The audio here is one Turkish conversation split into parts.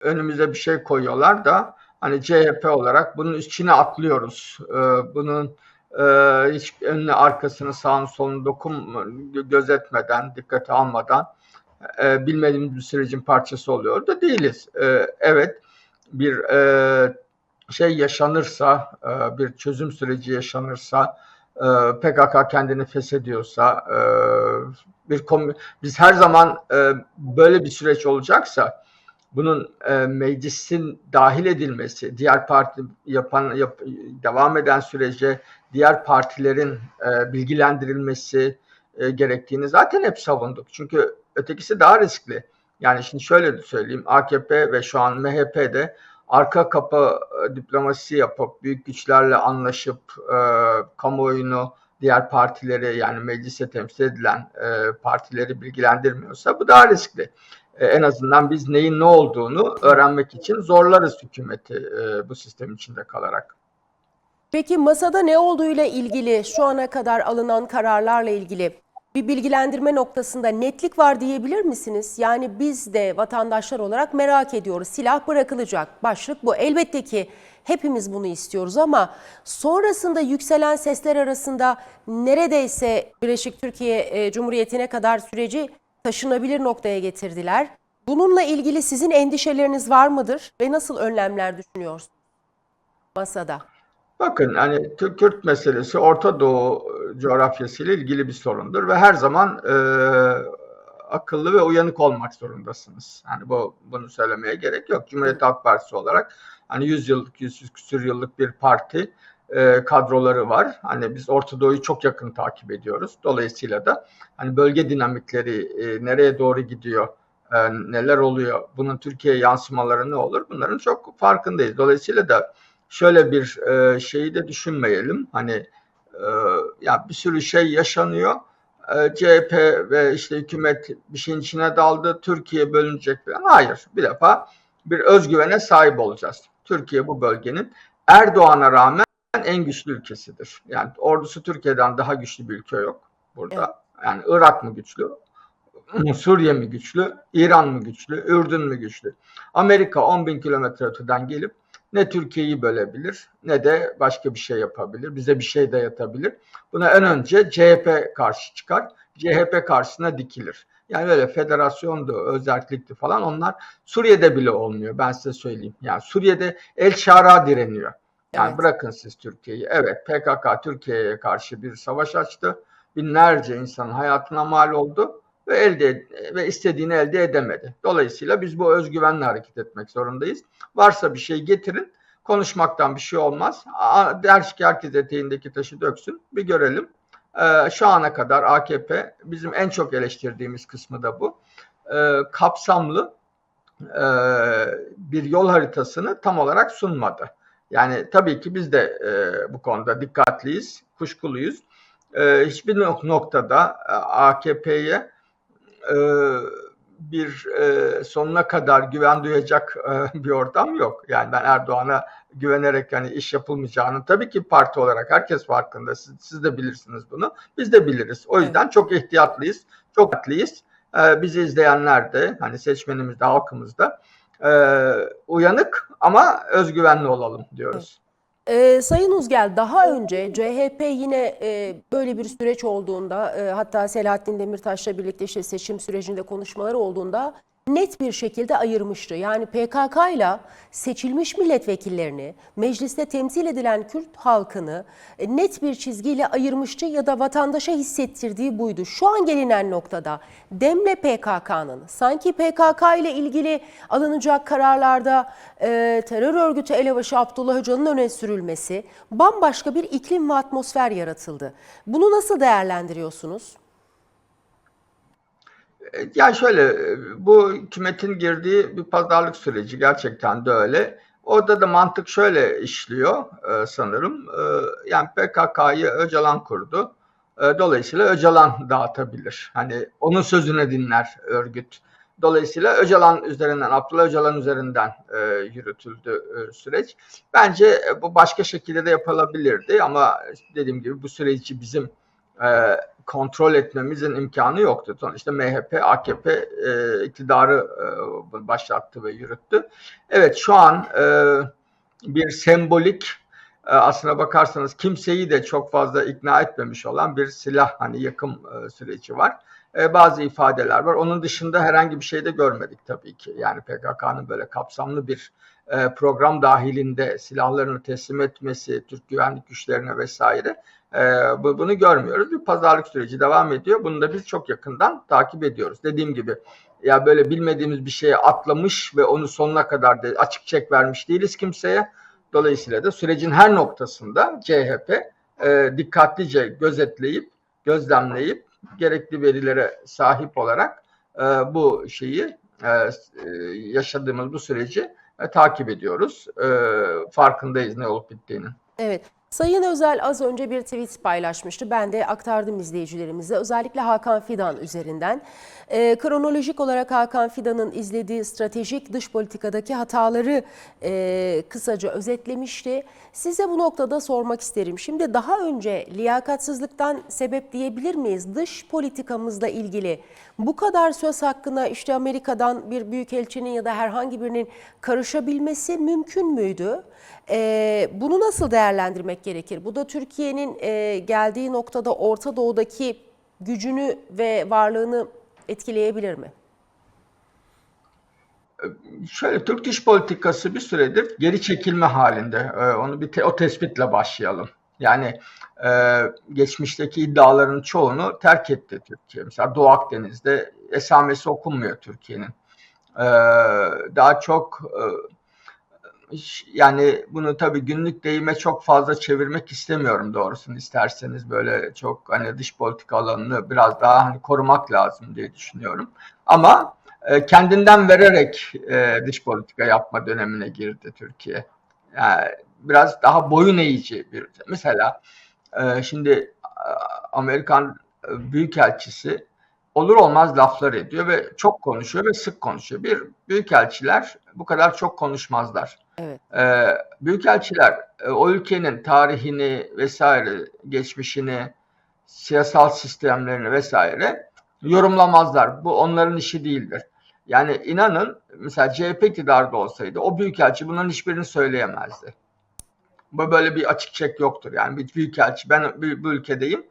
önümüze bir şey koyuyorlar da hani CHP olarak bunun içine atlıyoruz. Ee, bunun e, hiç önüne arkasını sağını solunu dokun gözetmeden, dikkate almadan e, bilmediğimiz bir sürecin parçası oluyor da değiliz. E, evet bir e, şey yaşanırsa, bir çözüm süreci yaşanırsa, PKK kendini feshediyorsa, bir biz her zaman böyle bir süreç olacaksa bunun e, meclisin dahil edilmesi, diğer parti yapan yap, devam eden sürece diğer partilerin e, bilgilendirilmesi e, gerektiğini zaten hep savunduk. Çünkü ötekisi daha riskli. Yani şimdi şöyle söyleyeyim, AKP ve şu an MHP de arka kapı e, diplomasisi yapıp büyük güçlerle anlaşıp e, kamuoyunu diğer partileri yani meclise temsil edilen e, partileri bilgilendirmiyorsa bu daha riskli. E, en azından biz neyin ne olduğunu öğrenmek için zorlarız hükümeti e, bu sistem içinde kalarak. Peki masada ne olduğuyla ilgili şu ana kadar alınan kararlarla ilgili bir bilgilendirme noktasında netlik var diyebilir misiniz? Yani biz de vatandaşlar olarak merak ediyoruz. Silah bırakılacak. Başlık bu. Elbette ki hepimiz bunu istiyoruz ama sonrasında yükselen sesler arasında neredeyse Birleşik Türkiye e, Cumhuriyeti'ne kadar süreci taşınabilir noktaya getirdiler. Bununla ilgili sizin endişeleriniz var mıdır ve nasıl önlemler düşünüyorsunuz masada? Bakın hani Türk Kürt meselesi Orta Doğu coğrafyasıyla ilgili bir sorundur ve her zaman e, akıllı ve uyanık olmak zorundasınız. Yani bu bunu söylemeye gerek yok. Cumhuriyet Halk Partisi olarak hani 100 yıllık, 100 küsür yıllık bir parti e, kadroları var. Hani biz Orta Doğu'yu çok yakın takip ediyoruz. Dolayısıyla da hani bölge dinamikleri e, nereye doğru gidiyor, e, neler oluyor, bunun Türkiye yansımaları ne olur bunların çok farkındayız. Dolayısıyla da şöyle bir e, şeyi de düşünmeyelim. Hani e, ya bir sürü şey yaşanıyor. E, CHP ve işte hükümet bir şeyin içine daldı. Türkiye bölünecek falan. Hayır. Bir defa bir özgüvene sahip olacağız. Türkiye bu bölgenin Erdoğan'a rağmen en güçlü ülkesidir. Yani ordusu Türkiye'den daha güçlü bir ülke yok burada. Yani Irak mı güçlü? Suriye mi güçlü? İran mı güçlü? Ürdün mü güçlü? Amerika 10 bin kilometre öteden gelip ne Türkiye'yi bölebilir ne de başka bir şey yapabilir. Bize bir şey dayatabilir. Buna en önce CHP karşı çıkar. CHP karşısına dikilir. Yani böyle federasyondu, özellikti falan onlar Suriye'de bile olmuyor ben size söyleyeyim. Yani Suriye'de El Şara direniyor. Yani Evet. bırakın siz Türkiye'yi. Evet PKK Türkiye'ye karşı bir savaş açtı. Binlerce insanın hayatına mal oldu ve elde ve istediğini elde edemedi. Dolayısıyla biz bu özgüvenle hareket etmek zorundayız. Varsa bir şey getirin. Konuşmaktan bir şey olmaz. Aa, Der ki herkes eteğindeki taşı döksün. Bir görelim. Ee, şu ana kadar AKP bizim en çok eleştirdiğimiz kısmı da bu. Ee, kapsamlı e, bir yol haritasını tam olarak sunmadı. Yani tabii ki biz de e, bu konuda dikkatliyiz, kuşkuluyuz. E, hiçbir nok- noktada e, AKP'ye e, bir e, sonuna kadar güven duyacak e, bir ortam yok. Yani ben Erdoğan'a güvenerek hani iş yapılmayacağını tabii ki parti olarak herkes farkında. Siz, siz de bilirsiniz bunu. Biz de biliriz. O yüzden çok ihtiyatlıyız. Çok dikkatliyız. E, bizi izleyenler de hani seçmenimiz de halkımız da e, uyanık ama özgüvenli olalım diyoruz. Ee, Sayın Uzgel daha önce CHP yine e, böyle bir süreç olduğunda e, hatta Selahattin Demirtaş'la birlikte işte seçim sürecinde konuşmalar olduğunda net bir şekilde ayırmıştı. Yani PKK ile seçilmiş milletvekillerini, mecliste temsil edilen Kürt halkını e, net bir çizgiyle ayırmıştı ya da vatandaşa hissettirdiği buydu. Şu an gelinen noktada Demle PKK'nın sanki PKK ile ilgili alınacak kararlarda e, terör örgütü elebaşı Abdullah Öcalan'ın öne sürülmesi bambaşka bir iklim ve atmosfer yaratıldı. Bunu nasıl değerlendiriyorsunuz? Yani şöyle bu hükümetin girdiği bir pazarlık süreci gerçekten de öyle. Orada da mantık şöyle işliyor e, sanırım. E, yani PKK'yı Öcalan kurdu. E, dolayısıyla Öcalan dağıtabilir. Hani onun sözüne dinler örgüt. Dolayısıyla Öcalan üzerinden, Abdullah Öcalan üzerinden e, yürütüldü e, süreç. Bence e, bu başka şekilde de yapılabilirdi ama dediğim gibi bu süreci bizim e, kontrol etmemizin imkanı yoktu. Sonuçta MHP, AKP e, iktidarı e, başlattı ve yürüttü. Evet şu an e, bir sembolik e, aslına bakarsanız kimseyi de çok fazla ikna etmemiş olan bir silah hani yakım e, süreci var. E, bazı ifadeler var. Onun dışında herhangi bir şey de görmedik tabii ki. Yani PKK'nın böyle kapsamlı bir e, program dahilinde silahlarını teslim etmesi, Türk güvenlik güçlerine vesaire e, bu, bunu görmüyoruz. Bir pazarlık süreci devam ediyor. Bunu da biz çok yakından takip ediyoruz. Dediğim gibi ya böyle bilmediğimiz bir şeye atlamış ve onu sonuna kadar da açık çek vermiş değiliz kimseye. Dolayısıyla da sürecin her noktasında CHP e, dikkatlice gözetleyip, gözlemleyip gerekli verilere sahip olarak e, bu şeyi e, yaşadığımız bu süreci e, takip ediyoruz. E, farkındayız ne olup bittiğinin. Evet. Sayın Özel az önce bir tweet paylaşmıştı. Ben de aktardım izleyicilerimize. Özellikle Hakan Fidan üzerinden. Ee, kronolojik olarak Hakan Fidan'ın izlediği stratejik dış politikadaki hataları e, kısaca özetlemişti. Size bu noktada sormak isterim. Şimdi daha önce liyakatsızlıktan sebep diyebilir miyiz? Dış politikamızla ilgili bu kadar söz hakkına işte Amerika'dan bir büyükelçinin ya da herhangi birinin karışabilmesi mümkün müydü? Ee, bunu nasıl değerlendirmek gerekir? Bu da Türkiye'nin e, geldiği noktada Orta Doğu'daki gücünü ve varlığını etkileyebilir mi? Şöyle Türk dış politikası bir süredir geri çekilme halinde. Ee, onu bir te- o tespitle başlayalım. Yani e, geçmişteki iddiaların çoğunu terk etti Türkiye. Mesela Doğu Akdeniz'de esamesi okunmuyor Türkiye'nin. Ee, daha çok e, yani bunu tabii günlük deyime çok fazla çevirmek istemiyorum doğrusunu isterseniz böyle çok hani dış politika alanını biraz daha hani korumak lazım diye düşünüyorum. Ama e, kendinden vererek e, dış politika yapma dönemine girdi Türkiye. Yani biraz daha boyun eğici bir mesela e, şimdi e, Amerikan e, Büyükelçisi olur olmaz laflar ediyor ve çok konuşuyor ve sık konuşuyor. Bir büyükelçiler bu kadar çok konuşmazlar. Evet. Ee, büyükelçiler e, o ülkenin tarihini vesaire, geçmişini, siyasal sistemlerini vesaire yorumlamazlar. Bu onların işi değildir. Yani inanın mesela CHP iktidarda olsaydı o büyükelçi bunların hiçbirini söyleyemezdi. Bu böyle bir açık çek yoktur. Yani bir büyükelçi ben bu, bu ülkedeyim.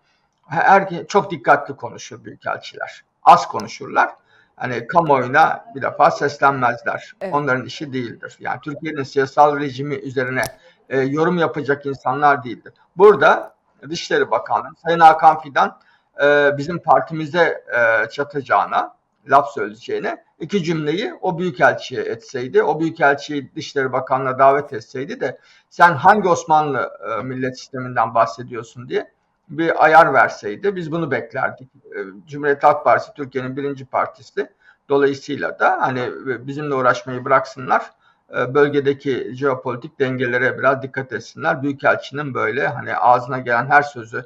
Her, çok dikkatli konuşur büyükelçiler. Az konuşurlar. Hani kamuoyuna bir defa seslenmezler. Evet. Onların işi değildir. Yani Türkiye'nin siyasal rejimi üzerine e, yorum yapacak insanlar değildir. Burada Dışişleri Bakanlığı Sayın Hakan Fidan e, bizim partimize e, çatacağına, laf söyleyeceğine iki cümleyi o büyükelçiye etseydi, o büyükelçiyi Dışişleri Bakanlığı'na davet etseydi de sen hangi Osmanlı e, millet sisteminden bahsediyorsun diye bir ayar verseydi biz bunu beklerdik. E, Cumhuriyet Halk Partisi Türkiye'nin birinci partisi. Dolayısıyla da hani e, bizimle uğraşmayı bıraksınlar. e, Bölgedeki jeopolitik dengelere biraz dikkat etsinler. Büyükelçinin böyle hani ağzına gelen her sözü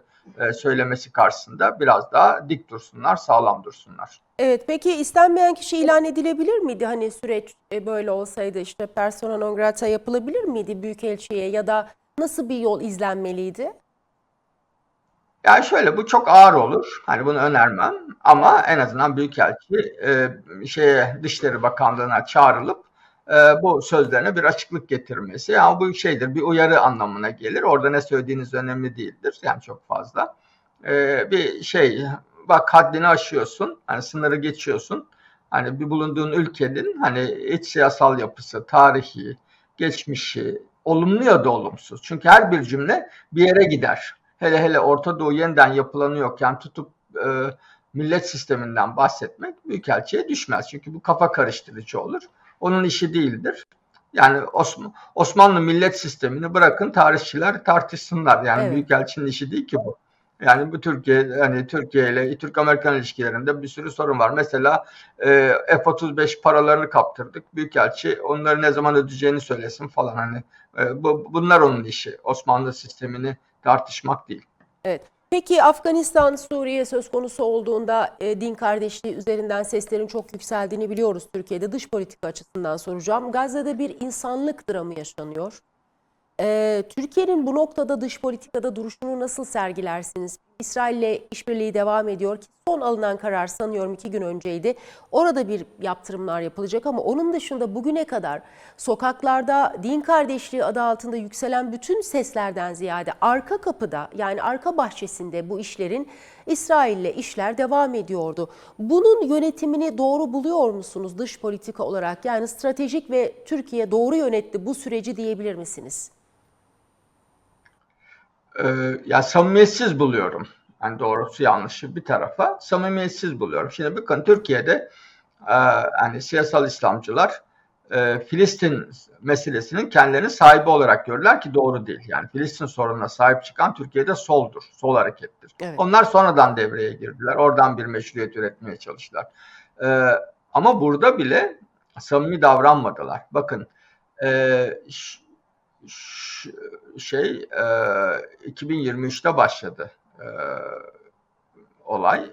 söylemesi karşısında biraz daha dik dursunlar, sağlam dursunlar. Evet, peki istenmeyen kişi ilan edilebilir miydi? Hani süreç e, böyle olsaydı işte persona non grata yapılabilir miydi büyükelçiye ya da nasıl bir yol izlenmeliydi? Yani şöyle bu çok ağır olur. Hani bunu önermem ama en azından Büyükelçi e, şeye Dışişleri Bakanlığı'na çağrılıp e, bu sözlerine bir açıklık getirmesi. Yani bu şeydir bir uyarı anlamına gelir. Orada ne söylediğiniz önemli değildir. Yani çok fazla. E, bir şey bak haddini aşıyorsun. Hani sınırı geçiyorsun. Hani bir bulunduğun ülkenin hani iç siyasal yapısı, tarihi, geçmişi, olumlu ya da olumsuz. Çünkü her bir cümle bir yere gider hele hele Orta Doğu yeniden yapılanıyorken tutup e, millet sisteminden bahsetmek büyükelçiye düşmez. Çünkü bu kafa karıştırıcı olur. Onun işi değildir. Yani Osman, Osmanlı millet sistemini bırakın tarihçiler tartışsınlar. Yani Evet. büyükelçinin işi değil ki bu. Yani bu Türkiye hani Türkiye ile Türk-Amerikan ilişkilerinde bir sürü sorun var. Mesela e, F-35 paralarını kaptırdık. Büyükelçi onları ne zaman ödeyeceğini söylesin falan hani. E, bu, bunlar onun işi. Osmanlı sistemini tartışmak değil. Evet. Peki Afganistan, Suriye söz konusu olduğunda e, din kardeşliği üzerinden seslerin çok yükseldiğini biliyoruz Türkiye'de. Dış politika açısından soracağım. Gazze'de bir insanlık dramı yaşanıyor. E, Türkiye'nin bu noktada dış politikada duruşunu nasıl sergilersiniz? İsrail'le işbirliği devam ediyor ki son alınan karar sanıyorum iki gün önceydi. Orada bir yaptırımlar yapılacak ama onun dışında bugüne kadar sokaklarda din kardeşliği adı altında yükselen bütün seslerden ziyade arka kapıda yani arka bahçesinde bu işlerin İsrail'le işler devam ediyordu. Bunun yönetimini doğru buluyor musunuz dış politika olarak? Yani stratejik ve Türkiye doğru yönetti bu süreci diyebilir misiniz? Ee, ya samimiyetsiz buluyorum. Yani doğrusu yanlışı bir tarafa samimiyetsiz buluyorum. Şimdi bakın Türkiye'de e, yani siyasal İslamcılar e, Filistin meselesinin kendilerini sahibi olarak görürler ki doğru değil. Yani Filistin sorununa sahip çıkan Türkiye'de soldur, sol harekettir. Evet. Onlar sonradan devreye girdiler. Oradan bir meşruiyet üretmeye çalıştılar. E, ama burada bile samimi davranmadılar. Bakın e, şey e, 2023'te başladı e, olay.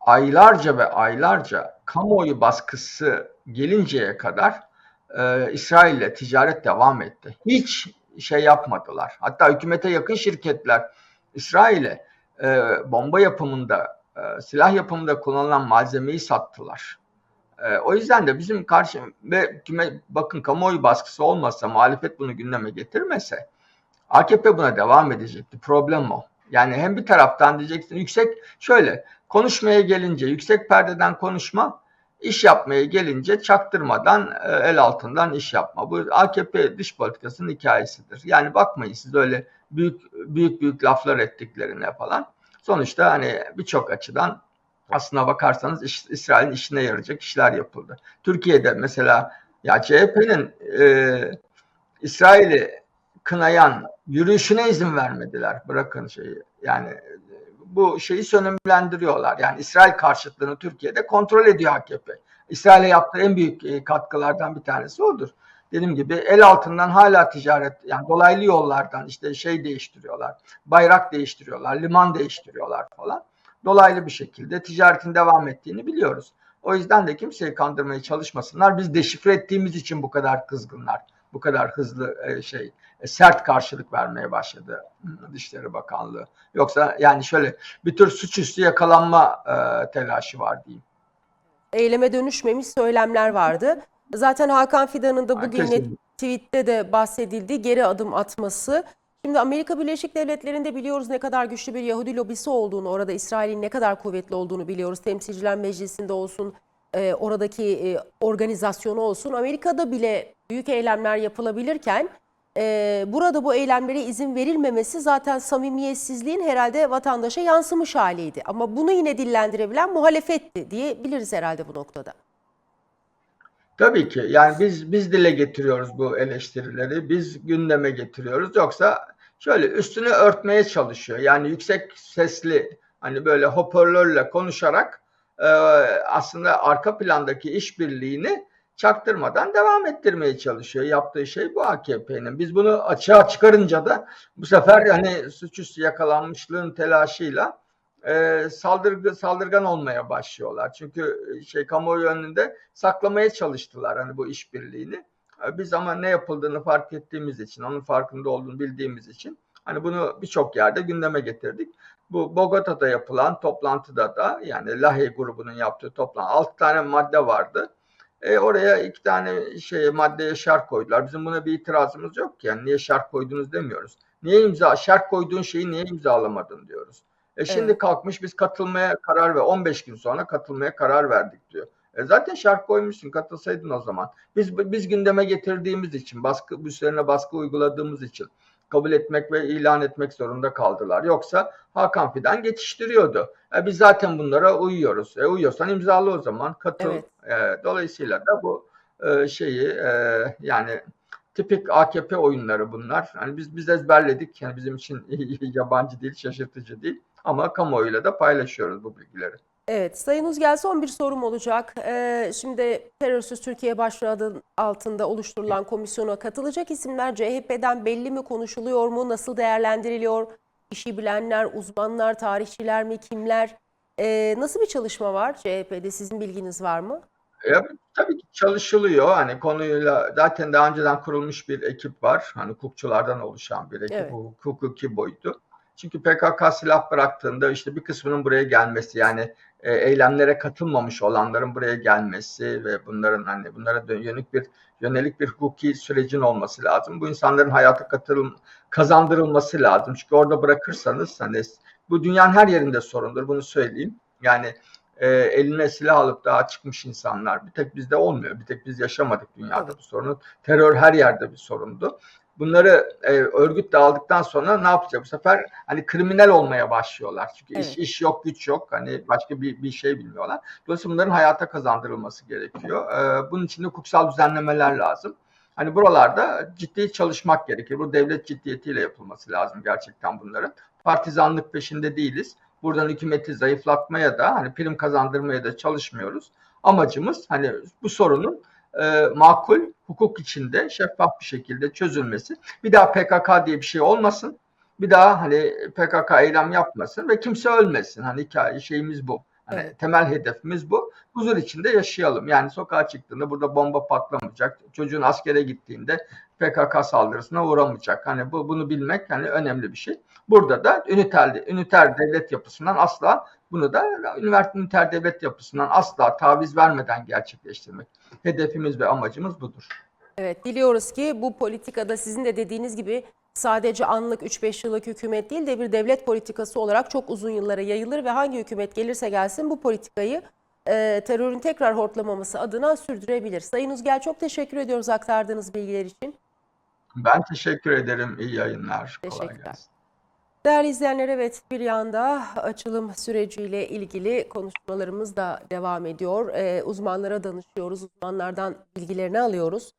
Aylarca ve aylarca kamuoyu baskısı gelinceye kadar e, İsrail'le ticaret devam etti. Hiç şey yapmadılar. Hatta hükümete yakın şirketler İsrail'e e, bomba yapımında, e, silah yapımında kullanılan malzemeyi sattılar. E, o yüzden de bizim karşı ve hükümet, bakın kamuoyu baskısı olmasa, muhalefet bunu gündeme getirmese AKP buna devam edecekti. Problem o. Yani hem bir taraftan diyeceksin yüksek şöyle konuşmaya gelince yüksek perdeden konuşma, iş yapmaya gelince çaktırmadan e, el altından iş yapma. Bu AKP dış politikasının hikayesidir. Yani bakmayın siz öyle büyük büyük büyük laflar ettiklerine falan. Sonuçta hani birçok açıdan aslına bakarsanız iş, İsrail'in işine yarayacak işler yapıldı. Türkiye'de mesela ya CHP'nin e, İsrail'i kınayan yürüyüşüne izin vermediler. Bırakın şeyi. Yani bu şeyi sönümlendiriyorlar. Yani İsrail karşıtlığını Türkiye'de kontrol ediyor AKP. İsrail'e yaptığı en büyük e, katkılardan bir tanesi odur. Dediğim gibi el altından hala ticaret yani dolaylı yollardan işte şey değiştiriyorlar. Bayrak değiştiriyorlar, liman değiştiriyorlar falan. Dolaylı bir şekilde ticaretin devam ettiğini biliyoruz. O yüzden de kimseyi kandırmaya çalışmasınlar. Biz deşifre ettiğimiz için bu kadar kızgınlar. Bu kadar hızlı e, şey e, sert karşılık vermeye başladı Dışişleri Bakanlığı. Yoksa yani şöyle bir tür suçüstü yakalanma e, telaşı var diyeyim. Eyleme dönüşmemiş söylemler vardı. Zaten Hakan Fidan'ın da bugün net tweette de bahsedildi geri adım atması. Şimdi Amerika Birleşik Devletleri'nde biliyoruz ne kadar güçlü bir Yahudi lobisi olduğunu, orada İsrail'in ne kadar kuvvetli olduğunu biliyoruz. Temsilciler Meclisi'nde olsun, e, oradaki e, organizasyonu olsun. Amerika'da bile büyük eylemler yapılabilirken e, burada bu eylemlere izin verilmemesi zaten samimiyetsizliğin herhalde vatandaşa yansımış haliydi. Ama bunu yine dillendirebilen muhalefetti diyebiliriz herhalde bu noktada. Tabii ki yani biz biz dile getiriyoruz bu eleştirileri, biz gündeme getiriyoruz. Yoksa şöyle üstünü örtmeye çalışıyor. Yani yüksek sesli hani böyle hoparlörle konuşarak e, aslında arka plandaki işbirliğini çaktırmadan devam ettirmeye çalışıyor. Yaptığı şey bu AKP'nin. Biz bunu açığa çıkarınca da bu sefer hani suçüstü yakalanmışlığın telaşıyla e, saldırgı saldırgan olmaya başlıyorlar. Çünkü şey kamuoyu önünde saklamaya çalıştılar hani bu işbirliğini. E, Biz ama ne yapıldığını fark ettiğimiz için, onun farkında olduğunu bildiğimiz için hani bunu birçok yerde gündeme getirdik. Bu Bogota'da yapılan toplantıda da yani Lahey grubunun yaptığı toplantı 6 tane madde vardı. E, oraya iki tane şey maddeye şart koydular. Bizim buna bir itirazımız yok ki. Yani niye şart koydunuz demiyoruz. Niye imza şart koyduğun şeyi niye imzalamadın diyoruz. E şimdi Evet. kalkmış biz katılmaya karar ve 15 gün sonra katılmaya karar verdik diyor. E zaten şart koymuşsun katılsaydın o zaman. Biz biz gündeme getirdiğimiz için baskı üzerine baskı uyguladığımız için kabul etmek ve ilan etmek zorunda kaldılar. Yoksa Hakan Fidan geçiştiriyordu. E biz zaten bunlara uyuyoruz. E uyuyorsan imzalı o zaman katıl. Evet. E, dolayısıyla da bu e, şeyi e, yani tipik AKP oyunları bunlar. Hani biz biz ezberledik. Yani bizim için yabancı değil, şaşırtıcı değil. Ama kamuoyuyla da paylaşıyoruz bu bilgileri. Evet, Sayın Uzgel son bir sorum olacak. Ee, şimdi Terörsüz Türkiye başlığı altında oluşturulan komisyona katılacak isimler CHP'den belli mi konuşuluyor mu? Nasıl değerlendiriliyor? İşi bilenler, uzmanlar, tarihçiler mi, kimler? Ee, nasıl bir çalışma var CHP'de? Sizin bilginiz var mı? E, tabii ki çalışılıyor. Hani konuyla zaten daha önceden kurulmuş bir ekip var. Hani hukukçulardan oluşan bir ekip, Evet. hukuk- hukuki boyutu. Çünkü PKK silah bıraktığında işte bir kısmının buraya gelmesi yani e, eylemlere katılmamış olanların buraya gelmesi ve bunların hani bunlara yönelik bir yönelik bir hukuki sürecin olması lazım. Bu insanların hayata katılım kazandırılması lazım. Çünkü orada bırakırsanız hani bu dünyanın her yerinde sorundur. Bunu söyleyeyim. Yani e, eline silah alıp daha çıkmış insanlar bir tek bizde olmuyor. Bir tek biz yaşamadık dünyada bu sorunu. Terör her yerde bir sorundu. Bunları e, örgüt dağıldıktan sonra ne yapacak? Bu sefer hani kriminal olmaya başlıyorlar. Çünkü iş, Evet. iş yok, güç yok. Hani başka bir, bir şey bilmiyorlar. Dolayısıyla bunların hayata kazandırılması gerekiyor. E, bunun için de hukuksal düzenlemeler lazım. Hani buralarda ciddi çalışmak gerekir. Bu devlet ciddiyetiyle yapılması lazım gerçekten bunların. Partizanlık peşinde değiliz. Buradan hükümeti zayıflatmaya da hani prim kazandırmaya da çalışmıyoruz. Amacımız hani bu sorunun e, makul, hukuk içinde şeffaf bir şekilde çözülmesi. Bir daha PKK diye bir şey olmasın. Bir daha hani PKK eylem yapmasın ve kimse ölmesin. Hani hikaye şeyimiz bu. Hani Evet. temel hedefimiz bu. Huzur içinde yaşayalım. Yani sokağa çıktığında burada bomba patlamayacak. Çocuğun askere gittiğinde PKK saldırısına uğramayacak. Hani bu bunu bilmek hani önemli bir şey. Burada da üniter, üniter devlet yapısından asla bunu da üniversite üniter devlet yapısından asla taviz vermeden gerçekleştirmek. Hedefimiz ve amacımız budur. Evet, diliyoruz ki bu politikada sizin de dediğiniz gibi sadece anlık 3-5 yıllık hükümet değil de bir devlet politikası olarak çok uzun yıllara yayılır ve hangi hükümet gelirse gelsin bu politikayı e, terörün tekrar hortlamaması adına sürdürebilir. Sayın Uzgel çok teşekkür ediyoruz aktardığınız bilgiler için. Ben teşekkür ederim. İyi yayınlar. Kolay Teşekkürler. gelsin. Değerli izleyenler evet bir yanda açılım süreciyle ilgili konuşmalarımız da devam ediyor. Ee, uzmanlara danışıyoruz, uzmanlardan bilgilerini alıyoruz.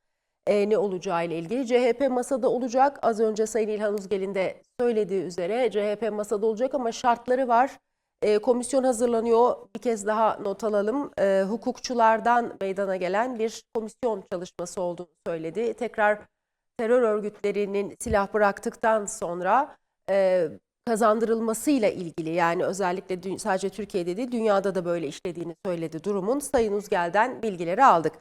Ee, ne olacağı ile ilgili. CHP masada olacak. Az önce Sayın İlhan Uzgel'in de söylediği üzere CHP masada olacak ama şartları var. Ee, komisyon hazırlanıyor. Bir kez daha not alalım. Ee, hukukçulardan meydana gelen bir komisyon çalışması olduğunu söyledi. Tekrar terör örgütlerinin silah bıraktıktan sonra e, kazandırılmasıyla ilgili yani özellikle sadece Türkiye'de değil dünyada da böyle işlediğini söyledi durumun. Sayın Uzgel'den bilgileri aldık.